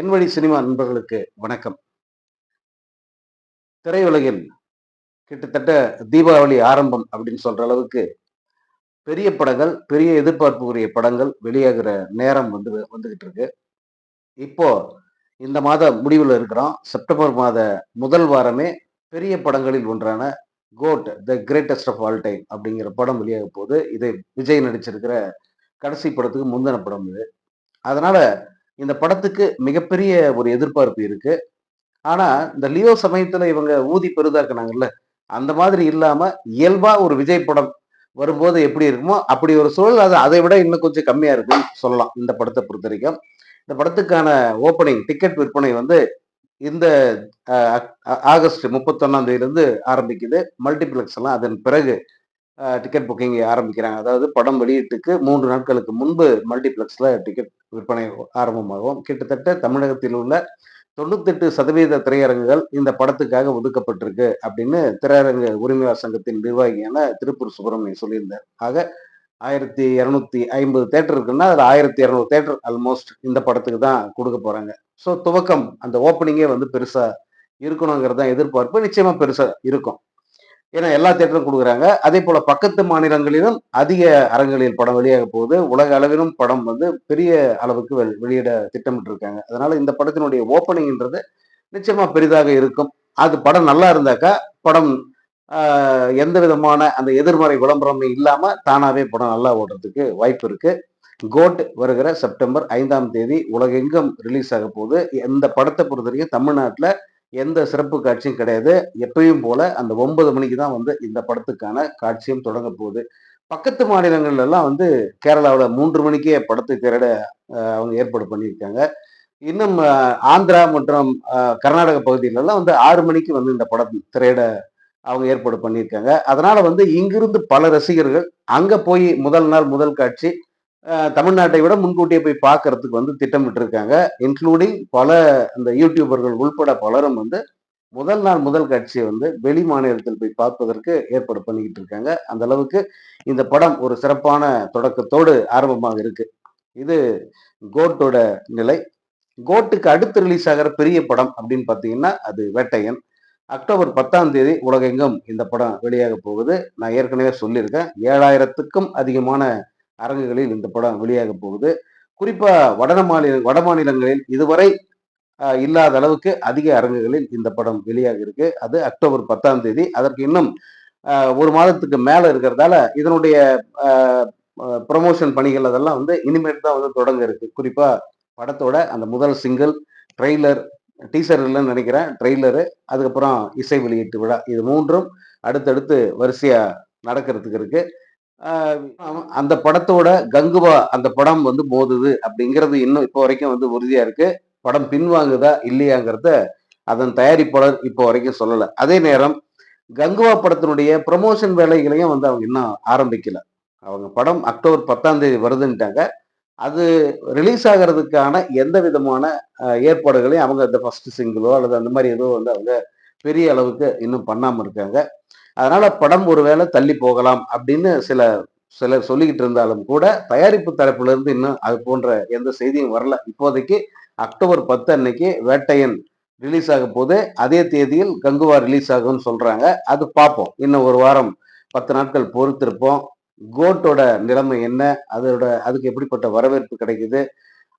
என்வழி cinema நண்பர்களுக்கு வணக்கம். திரையுலகில் கிட்டத்தட்ட தீபாவளி ஆரம்பம் அப்படின்னு சொல்ற அளவுக்கு பெரிய படங்கள் பெரிய எதிர்பார்ப்புக்குரிய படங்கள் வெளியாகிற நேரம் வந்து வந்துகிட்டு இருக்கு. இப்போ இந்த மாத முடிவில் இருக்கிறோம். செப்டம்பர் மாத முதல் வாரமே பெரிய படங்களில் ஒன்றான GOAT the greatest of all time அப்படிங்கிற படம் வெளியாக போகுது. இதை விஜய் நடிச்சிருக்கிற கடைசி படத்துக்கு முந்தின படம் இது. அதனால இந்த படத்துக்கு மிகப்பெரிய ஒரு எதிர்பார்ப்பு இருக்கு. ஆனா இந்த லியோ சமயத்துல இவங்க ஊதி பெரிதாக்குனாங்கல்ல அந்த மாதிரி இல்லாம இயல்பா ஒரு விஜய் படம் வரும்போது எப்படி இருக்குமோ அப்படி ஒரு சூழல் அது அதை விட இன்னும் கொஞ்சம் கம்மியா இருக்குன்னு சொல்லலாம் இந்த படத்தை பொறுத்த வரைக்கும். இந்த படத்துக்கான ஓப்பனிங் டிக்கெட் விற்பனை வந்து இந்த ஆகஸ்ட் முப்பத்தொன்னாம் தேதியிலிருந்து ஆரம்பிக்குது. மல்டிபிளெக்ஸ் எல்லாம் அதன் பிறகு டிக்கெட் புக்கிங் ஆரம்பிக்கிறாங்க. அதாவது படம் வெளியீட்டுக்கு மூன்று நாட்களுக்கு முன்பு மல்டிப்ளெக்ஸில் டிக்கெட் விற்பனை ஆரம்பமாகும். கிட்டத்தட்ட தமிழகத்தில் உள்ள தொண்ணூத்தெட்டு சதவீத திரையரங்குகள் இந்த படத்துக்காக ஒதுக்கப்பட்டிருக்கு அப்படின்னு திரையரங்கு உரிமையாளர் சங்கத்தின் நிர்வாகியான திருப்பூர் சுப்பிரமணியம் சொல்லியிருந்தார். ஆக ஆயிரத்தி இரநூத்தி ஐம்பது தேட்டர் இருக்குன்னா அதில் ஆயிரத்தி இரநூறு தேட்டர் ஆல்மோஸ்ட் இந்த படத்துக்கு தான் கொடுக்க போகிறாங்க ஸோ துவக்கம் அந்த ஓப்பனிங்கே வந்து பெருசாக இருக்கணுங்கிறது தான் எதிர்பார்ப்பு. நிச்சயமாக பெருசாக இருக்கும். ஏன்னா எல்லா தேட்டரும் கொடுக்குறாங்க. அதே போல பக்கத்து மாநிலங்களிலும் அதிக அரங்குகளில் படம் வெளியாக போகுது. உலக அளவிலும் படம் வந்து பெரிய அளவுக்கு வெளியிட திட்டமிட்டு இருக்காங்க அதனால இந்த படத்தினுடைய ஓப்பனிங்ன்றது நிச்சயமா பெரிதாக இருக்கும். அது படம் நல்லா இருந்தாக்கா படம் எந்த விதமான அந்த எதிர்மறை விளம்பரமே இல்லாம தானாவே படம் நல்லா ஓடுறதுக்கு வாய்ப்பு இருக்கு. கோட் வருகிற செப்டம்பர் ஐந்தாம் தேதி உலகெங்கும் ரிலீஸ் ஆக போகுது. இந்த படத்தை பொறுத்த வரைக்கும் தமிழ்நாட்டில் எந்த சிறப்பு காட்சியும் கிடையாது. எப்பயும் போல அந்த ஒன்பது மணிக்கு தான் வந்து இந்த படத்துக்கான காட்சியும் தொடங்க போகுது. பக்கத்து மாநிலங்கள்ல எல்லாம் வந்து கேரளாவில் மூன்று மணிக்கே படத்தை திரட அவங்க ஏற்பாடு பண்ணியிருக்காங்க. இன்னும் ஆந்திரா மற்றும் கர்நாடக பகுதியிலலாம் வந்து ஆறு மணிக்கு வந்து இந்த படம் திரையிட அவங்க ஏற்பாடு பண்ணியிருக்காங்க. அதனால வந்து இங்கிருந்து பல ரசிகர்கள் அங்க போய் முதல் நாள் முதல் காட்சி தமிழ்நாட்டை விட முன்கூட்டியே போய் பார்க்கறதுக்கு வந்து திட்டமிட்டிருக்காங்க. இன்க்ளூடிங் பல இந்த யூடியூபர்கள் உள்பட பலரும் வந்து முதல் நாள் முதல் காட்சியை வந்து வெளி மாநிலத்தில் போய் பார்ப்பதற்கு ஏற்பாடு பண்ணிக்கிட்டு இருக்காங்க அந்த அளவுக்கு இந்த படம் ஒரு சிறப்பான தொடக்கத்தோடு ஆரம்பமாக இருக்கு. இது கோட்டோட நிலை. கோட்டுக்கு அடுத்து ரிலீஸ் ஆகிற பெரிய படம் அப்படின்னு பார்த்தீங்கன்னா அது வேட்டையன். அக்டோபர் பத்தாம் தேதி உலகெங்கும் இந்த படம் வெளியாக போகுது. நான் ஏற்கனவே சொல்லியிருக்கேன். ஏழாயிரத்துக்கும் அதிகமான அரங்குகளில் இந்த படம் வெளியாக போகுது. குறிப்பா வட மாநில வட மாநிலங்களில் இதுவரை இல்லாத அளவுக்கு அதிக அரங்குகளில் இந்த படம் வெளியாக இருக்கு அது அக்டோபர் பத்தாம் தேதி. அதற்கு இன்னும் ஒரு மாதத்துக்கு மேல இருக்கிறதால இதனுடைய ப்ரமோஷன் பணிகள் அதெல்லாம் வந்து இனிமேல் தான் வந்து தொடங்க இருக்கு. குறிப்பா படத்தோட அந்த முதல் சிங்கிள் ட்ரெய்லர் டீசர் இல்லைன்னு நினைக்கிறேன். ட்ரெய்லரு அதுக்கப்புறம் இசை வெளியீட்டு விழா. இது மூன்றும் அடுத்தடுத்து வரிசையா நடக்கிறதுக்கு இருக்கு. அந்த படத்தோட கங்குவா அந்த படம் வந்து மோதுது அப்படிங்கிறது இன்னும் இப்போ வரைக்கும் வந்து உறுதியா இருக்கு. படம் பின்வாங்குதா இல்லையாங்கிறத அதன் தயாரிப்பாளர் இப்போ வரைக்கும் சொல்லல. அதே நேரம் கங்குவா படத்தினுடைய ப்ரமோஷன் வேலைகளையும் வந்து அவங்க இன்னும் ஆரம்பிக்கல. அவங்க படம் அக்டோபர் பத்தாம் தேதி வருதுன்ட்டாங்க. அது ரிலீஸ் ஆகிறதுக்கான எந்த விதமான ஏற்பாடுகளையும் அவங்க அந்த ஃபர்ஸ்ட் சிங்கிளோ அல்லது அந்த மாதிரி ஏதோ வந்து அவங்க பெரிய அளவுக்கு இன்னும் பண்ணாமல் இருக்காங்க. அதனால படம் ஒருவேளை தள்ளி போகலாம் அப்படின்னு சில சிலர் சொல்லிக்கிட்டு இருந்தாலும் கூட தயாரிப்பு தரப்பிலிருந்து இன்னும் அது போன்ற எந்த செய்தியும் வரல. இப்போதைக்கு அக்டோபர் பத்து அன்னைக்கு வேட்டையன் ரிலீஸ் ஆக போது அதே தேதியில் கங்குவா ரிலீஸ் ஆகும்னு சொல்றாங்க. அது பார்ப்போம். இன்னும் ஒரு வாரம் பத்து நாட்கள் பொறுத்திருப்போம். கோட்டோட நிலைமை என்ன? அதோட அதுக்கு எப்படிப்பட்ட வரவேற்பு கிடைக்குது?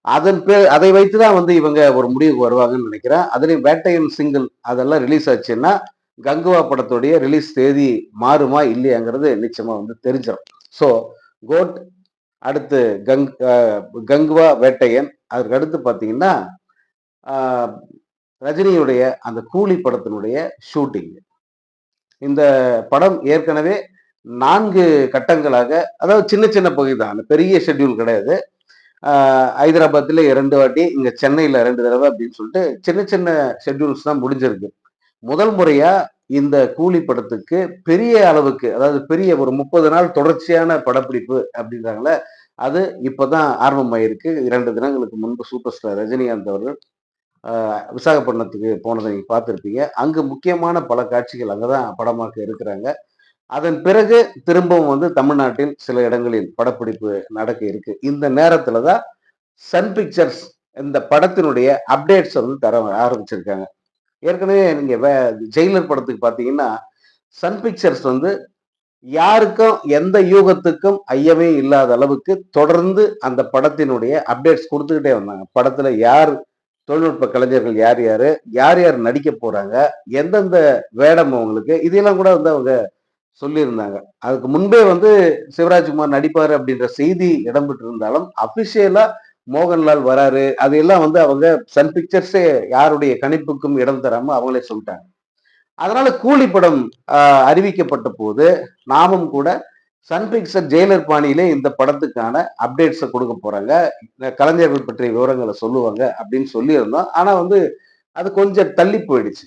அதன் பேர் அதை வைத்து தான் வந்து இவங்க ஒரு முடிவுக்கு வருவாங்கன்னு நினைக்கிறேன். அதுலேயும் வேட்டையன் சிங்கிள் அதெல்லாம் ரிலீஸ் ஆச்சுன்னா கங்குவா படத்துடைய ரிலீஸ் தேதி மாறுமா இல்லையாங்கிறது நிச்சயமாக வந்து தெரிஞ்சிடும் ஸோ கோட் அடுத்து கங் கங்குவா வேட்டையன் அதற்கு அடுத்து பார்த்தீங்கன்னா ரஜினியுடைய அந்த கூலி படத்தினுடைய ஷூட்டிங் இந்த படம் ஏற்கனவே நான்கு கட்டங்களாக அதாவது சின்ன சின்ன பகுதி தான் அந்த பெரிய ஷெட்யூல் கிடையாது. ஹைதராபாத்தில் இரண்டு வாட்டி இங்கே சென்னையில் ரெண்டு தடவை அப்படின்னு சொல்லிட்டு சின்ன சின்ன ஷெட்யூல்ஸ் தான் முடிஞ்சிருக்கு. முதல் முறையாக இந்த கூலி படத்துக்கு பெரிய அளவுக்கு அதாவது பெரிய ஒரு முப்பது நாள் தொடர்ச்சியான படப்பிடிப்பு அப்படின்றாங்கள அது இப்போதான் ஆரம்பமாயிருக்கு. இரண்டு தினங்களுக்கு முன்பு சூப்பர் ஸ்டார் ரஜினிகாந்த் அவர்கள் விசாகப்பட்டினத்துக்கு போனதை நீங்கள் பார்த்துருப்பீங்க. அங்கு முக்கியமான பல காட்சிகள் அங்கே தான் படமாக்க இருக்கிறாங்க. அதன் பிறகு திரும்பவும் வந்து தமிழ்நாட்டில் சில இடங்களில் படப்பிடிப்பு நடக்க இருக்கு. இந்த நேரத்துல தான் சன் பிக்சர்ஸ் இந்த படத்தினுடைய அப்டேட்ஸ் வந்து தர ஆரம்பிச்சிருக்காங்க. ஏற்கனவே நீங்க ஜெயிலர் படத்துக்கு பார்த்தீங்கன்னா சன் பிக்சர்ஸ் வந்து யாருக்கும் எந்த யூகத்துக்கும் ஐயமே இல்லாத அளவுக்கு தொடர்ந்து அந்த படத்தினுடைய அப்டேட்ஸ் கொடுத்துக்கிட்டே வந்தாங்க. படத்துல யார் தொழில்நுட்ப கலைஞர்கள் யார் யாரு யார் யார் நடிக்க போறாங்க எந்தெந்த வேடம் அவங்களுக்கு இதெல்லாம் கூட வந்து அவங்க சொல்லியிருந்தாங்க. அதுக்கு முன்பே வந்து சிவராஜ்குமார் நடிப்பார் அப்படின்ற செய்தி இடம்பெற்று இருந்தாலும் அபிஷியலா மோகன்லால் வராரு. அதையெல்லாம் வந்து அவங்க சன் பிக்சர்ஸே யாருடைய கணிப்புக்கும் இடம் தராம அவங்களே சொல்லிட்டாங்க. அதனால கூலி படம் அறிவிக்கப்பட்ட போது நாமும் கூட சன் பிக்சர் ஜெயிலர் பாணியிலே இந்த படத்துக்கான அப்டேட்ஸை கொடுக்க போறாங்க. கலைஞர்கள் பற்றிய விவரங்களை சொல்லுவாங்க அப்படின்னு சொல்லியிருந்தோம். ஆனா வந்து அது கொஞ்சம் தள்ளி போயிடுச்சு.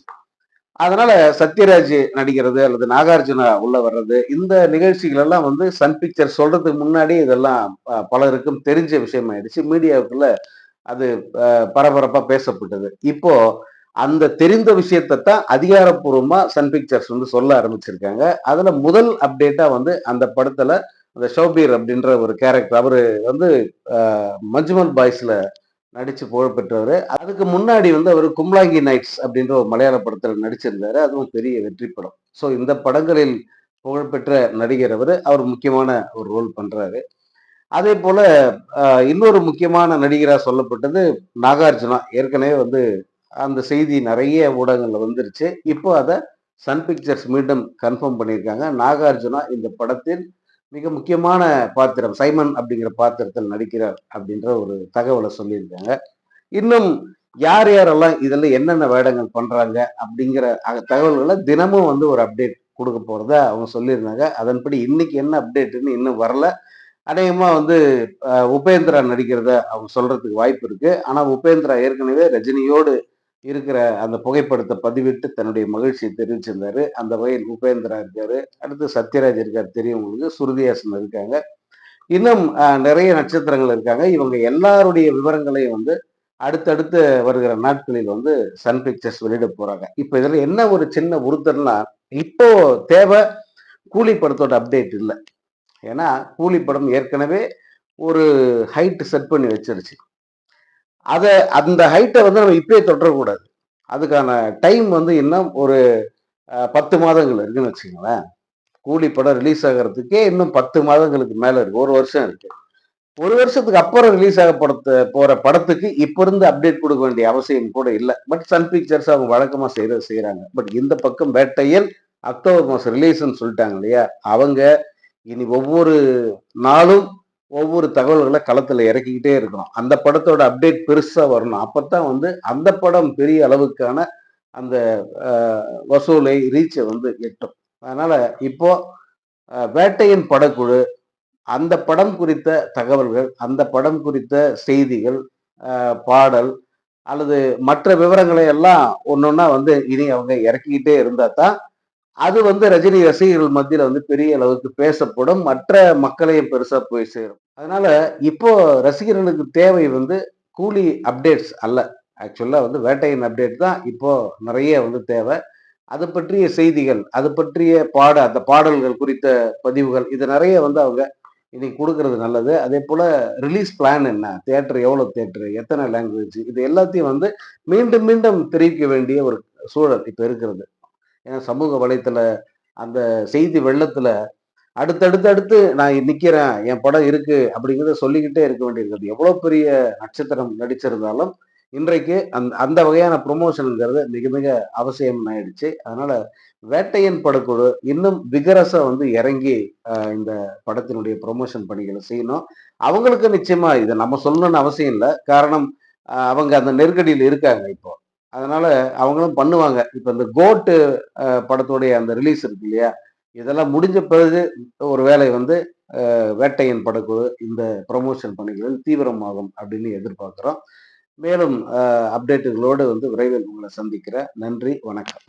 அதனால சத்யராஜ் நடிக்கிறது அல்லது நாகார்ஜுனா உள்ள வர்றது இந்த நிகழ்ச்சிகள் எல்லாம் வந்து சன் பிக்சர் சொல்றதுக்கு முன்னாடி இதெல்லாம் பலருக்கும் தெரிஞ்ச விஷயம் ஆயிடுச்சு மீடியாவுக்குள்ள அது பரபரப்பா பேசப்பட்டது. இப்போ அந்த தெரிந்த விஷயத்தை தான் அதிகாரப்பூர்வமா சன் பிக்சர்ஸ் வந்து சொல்ல ஆரம்பிச்சிருக்காங்க. அதுல முதல் அப்டேட்டா வந்து அந்த படத்துல அந்த ஷோபீர் அப்படின்ற ஒரு கேரக்டர் அவரு வந்து மஞ்சுமல் பாய்ஸ்ல நடிச்சு புகழ்பெற்றவர். அதுக்கு முன்னாடி வந்து அவர் கும்லாங்கி நைட்ஸ் அப்படின்ற ஒரு மலையாள படத்தில் நடிச்சிருந்தாரு. அதுவும் பெரிய வெற்றி படம். ஸோ இந்த படங்களில் புகழ்பெற்ற நடிகர் அவர். அவர் முக்கியமான ஒரு ரோல் பண்ணுறாரு அதே போல் இன்னொரு முக்கியமான நடிகராக சொல்லப்பட்டது நாகார்ஜுனா. ஏற்கனவே வந்து அந்த செய்தி நிறைய ஊடகங்களில் வந்துருச்சு. இப்போ அதை சன் பிக்சர்ஸ் மீண்டும் கன்ஃபார்ம் பண்ணியிருக்காங்க. நாகார்ஜுனா இந்த படத்தில் மிக முக்கியமான பாத்திரம் சைமன் அப்படிங்கிற பாத்திரத்தில் நடிக்கிறார் அப்படின்ற ஒரு தகவலை சொல்லியிருக்காங்க. இன்னும் யார் யாரெல்லாம் இதில் என்னென்ன வேடங்கள் பண்ணுறாங்க அப்படிங்கிற தகவல்களை தினமும் வந்து ஒரு அப்டேட் கொடுக்க போகிறத அவங்க சொல்லியிருந்தாங்க. அதன்படி இன்னைக்கு என்ன அப்டேட்டுன்னு இன்னும் வரல. அநேகமாக வந்து உபேந்திரா நடிக்கிறத அவங்க சொல்கிறதுக்கு வாய்ப்பு இருக்குது ஆனால் உபேந்திரா ஏற்கனவே ரஜினியோடு இருக்கிற அந்த புகைப்படத்தை பதிவிட்டு தன்னுடைய மகிழ்ச்சியை தெரிவிச்சிருந்தார். அந்த வகையில் உபேந்திரா இருக்கார். அடுத்து சத்யராஜ் இருக்கார். தெரியும் உங்களுக்கு. சுருதியாசன் இருக்காங்க. இன்னும் நிறைய நட்சத்திரங்கள் இருக்காங்க. இவங்க எல்லாருடைய விவரங்களையும் வந்து அடுத்தடுத்து வருகிற நாட்களில் வந்து சன் பிக்சர்ஸ் வெளியிட போறாங்க. இப்போ இதில் என்ன ஒரு சின்ன உறுத்தல்னா இப்போ தேவை கூலி படத்தோட அப்டேட் இல்லை. ஏன்னா கூலி படம் ஏற்கனவே ஒரு ஹைட் செட் பண்ணி வச்சிருச்சு. அதை அந்த ஹைட்டை வந்து நம்ம இப்பயே தொடரக்கூடாது அதுக்கான டைம் வந்து இன்னும் ஒரு பத்து மாதங்கள் இருக்குன்னு வச்சுக்கோங்களேன். கூலி படம் ரிலீஸ் ஆகிறதுக்கே இன்னும் பத்து மாதங்களுக்கு மேலே இருக்கு. ஒரு வருஷம் இருக்கு. ஒரு வருஷத்துக்கு அப்புறம் ரிலீஸ் ஆக படத்தை போகிற படத்துக்கு இப்போ இருந்து அப்டேட் கொடுக்க வேண்டிய அவசியம் கூட இல்லை. பட் சன் பிக்சர்ஸ் அவங்க வழக்கமாக செய்கிற செய்கிறாங்க பட் இந்த பக்கம் வேட்டையில் அக்டோபர் மாதம் ரிலீஸ்ன்னு சொல்லிட்டாங்க இல்லையா? அவங்க இனி ஒவ்வொரு நாளும் ஒவ்வொரு தகவல்களை களத்தில் இறக்கிக்கிட்டே இருக்கணும். அந்த படத்தோட அப்டேட் பெருசாக வரணும். அப்போ தான் வந்து அந்த படம் பெரிய அளவுக்கான அந்த வசூலை ரீச்சை வந்து எட்டும். அதனால் இப்போ வேட்டையின் படக்குழு அந்த படம் குறித்த தகவல்கள் அந்த படம் குறித்த செய்திகள் பாடல் அல்லது மற்ற விவரங்களை எல்லாம் ஒன்று ஒன்றா வந்து இனி அவங்க இறக்கிக்கிட்டே இருந்தால் தான் அது வந்து ரஜினி ரசிகர்கள் மத்தியில் வந்து பெரிய அளவுக்கு பேசப்படும். மற்ற மக்களையும் பெருசாக போய் சேரும். அதனால இப்போ ரசிகர்களுக்கு தேவை வந்து கூலி அப்டேட்ஸ் அல்ல. ஆக்சுவலாக வந்து வேட்டையின் அப்டேட் தான் இப்போ நிறைய வந்து தேவை. அது பற்றிய செய்திகள் அது பற்றிய பாட அந்த பாடல்கள் குறித்த பதிவுகள் இது நிறைய வந்து அவங்க இன்னைக்கு கொடுக்கறது நல்லது. அதே போல ரிலீஸ் பிளான் என்ன? தேட்டர் எவ்வளோ தேட்டரு எத்தனை லாங்குவேஜ் இது எல்லாத்தையும் வந்து மீண்டும் மீண்டும் தெரிவிக்க வேண்டிய ஒரு சூழல் இப்போ இருக்கிறது. ஏன்னா சமூக வலைத்தள அந்த செய்தி வெள்ளத்துல அடுத்தடுத்து அடுத்து நான் நிக்கிறேன் என் படம் இருக்கு அப்படிங்கிறத சொல்லிக்கிட்டே இருக்க வேண்டியிருக்கிறது எவ்வளவு பெரிய நட்சத்திரம் நடிச்சிருந்தாலும் இன்றைக்கு அந்த அந்த வகையான ப்ரொமோஷனுங்கிறது மிக மிக அவசியம் ஆயிடுச்சு அதனால வேட்டையன் படக்குழு இன்னும் விகரசா வந்து இறங்கி இந்த படத்தினுடைய ப்ரொமோஷன் பணிகளை செய்யணும். அவங்களுக்கு நிச்சயமா இதை நம்ம சொல்லணும்னு அவசியம் இல்லை. காரணம் அவங்க அந்த நெருக்கடியில் இருக்காங்க இப்போ. அதனால அவங்களும் பண்ணுவாங்க. இப்போ இந்த கோட்டு படத்துடைய அந்த ரிலீஸ் இருக்கு இல்லையா? இதெல்லாம் முடிஞ்ச பிறகு ஒரு வேலை வந்து வேட்டையின் படக்குழு இந்த ப்ரமோஷன் பணிகளில் தீவிரமாகும் அப்படின்னு எதிர்பார்க்குறோம். மேலும் அப்டேட்டுகளோடு வந்து விரைவில் உங்களை சந்திக்கிறேன். நன்றி வணக்கம்.